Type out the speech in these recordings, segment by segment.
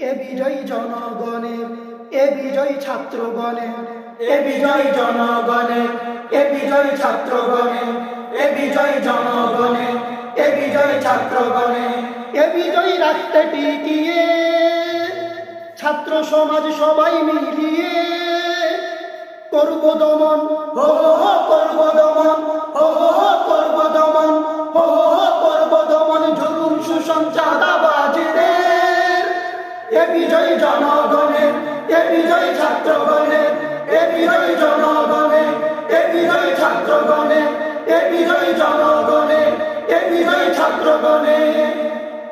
এ বিজয়ী জনগণের এ বিজয়ী ছাত্রগণের এ বিজয়ী জনগণের এ বিজয়ী ছাত্রগণের এ বিজয়ী জনগণের এ বিজয়ী ছাত্রগণের এ বিজয়ী রাখতে টিকিয়ে, ছাত্র সমাজ সবাই মিলিয়ে করব দমন। এ বিজয়ী জনগণের এ বিজয়ী ছাত্রগণের এ বিজয়ী জনগণের এ বিজয়ী ছাত্রগণের এ বিজয়ী জনগণের এ বিজয়ী ছাত্রগণের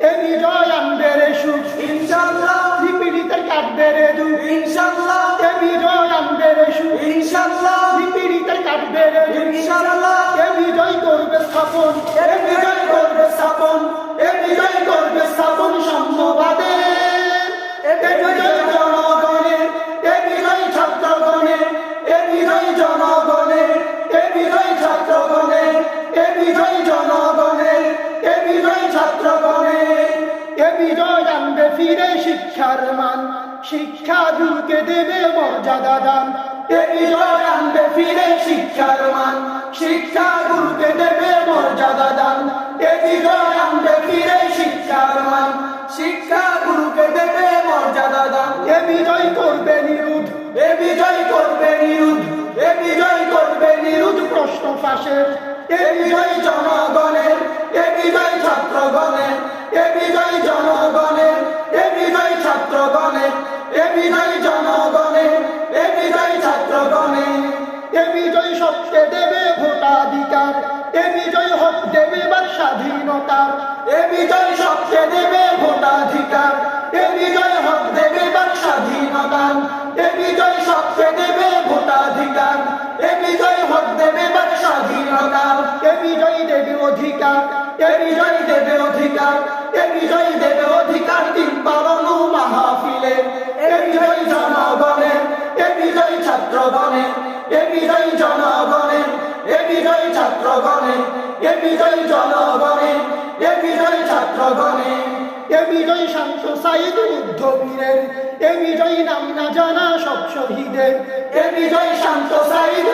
এ বিজয় আনবে রে সুখ ইনশাআল্লাহ। পীড়িতের কাটবে রে দুঃখ। ইনশাআল্লাহ। এ বিজয় আনবে রে সুখ ইনশাআল্লাহ। পীড়িতের কাটবে রে দুঃখ। ইনশাআল্লাহ। এ বিজয় করবে স্থাপন এ বিজয় করবে স্থাপন এ বিজয় করবে স্থাপন সাম্যবাদের বিজয় জনগণের এ বিজয় ছাত্রগণের এ বিজয় আনবে ফিরে শিক্ষার মান। শিক্ষা গুরুকে দেবে মর্যাদা দান। এ বিজয় আনবে ফিরে শিক্ষার মান। শিক্ষা গুরুকে দেবে মর্যাদা দান। এ বিজয় আনবে ফিরে শিক্ষার মান। শিক্ষা গুরুকে দেবে মর্যাদা দান। এ বিজয় করবে নিরুদ্ধ এ বিজয় করবে নিরুদ্ধ এ বিজয় করবে নিরুদ্ধ প্রশ্ন ফাঁসের। এ বিজয় জনগণের এ বিজয় ছাত্রগণের এ বিজয় জনগণের এ বিজয় ছাত্রগণের এ বিজয় জনগণের এ বিজয় ছাত্রগণের এ বিজয় সবকে দেবে ভোটাধিকার এ বিজয় হক দেবে বা স্বাধীনতার। এ বিজয় সবকে দেবে ভোটাধিকার এ বিজয় হক দেবে বা স্বাধীনতার। হক দেবে বা স্বাধীনতার এ বিজয় দেবে অধিকার, এ বিজয় দেবে অধিকার, এ বিজয় দেবে অধিকার দিন পালনু মাহফিলে। এ বিজয় জনগণের এ বিজয় ছাত্রগণের এ বিজয় জনগণের এ বিজয় ছাত্রগণের এ বিজয় জনগণের এ বিজয় ছাত্রগণের এ বিজয় শান্ত সাইদ এ বিজয় নাম না জানা সব শহীদের এ বিজয় শান্ত সাইদ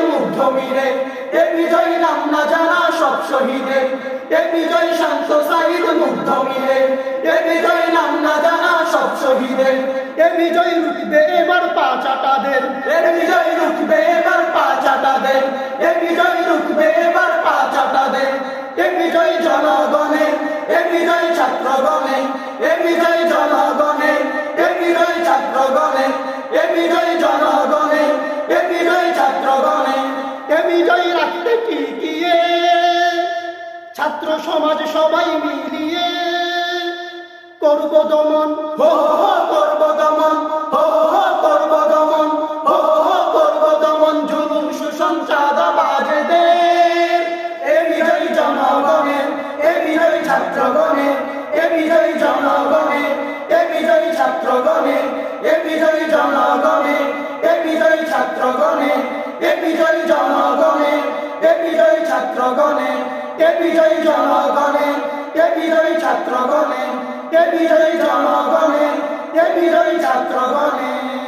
সব শহীদের এ রুখবে এবার পা চাটাদের এ বিজয় রুখবে এ বিজয় রুখবে এবার বিজয় ছাত্রগণের এ বিজয় জনগণে, এ বিজয় ছাত্রগণে, এ বিজয় জনগণে, এ বিজয় ছাত্রগণে, এ বিজয় রাখতে টিকিয়ে ছাত্র সমাজ সবাই মিলিয়ে করব দমন। হো হো বিজয় ছাত্রগণের এ বিজয়ী জনগণে, এ বিজয়ী ছাত্রগণে, এ বিজয়ী জনগণে, এ বিজয়ী ছাত্রগণে, এ বিজয়ী জনগণে, এ বিজয়ী ছাত্রগণে, এ বিজয়ী জনগণে, এ বিজয়ী ছাত্রগণের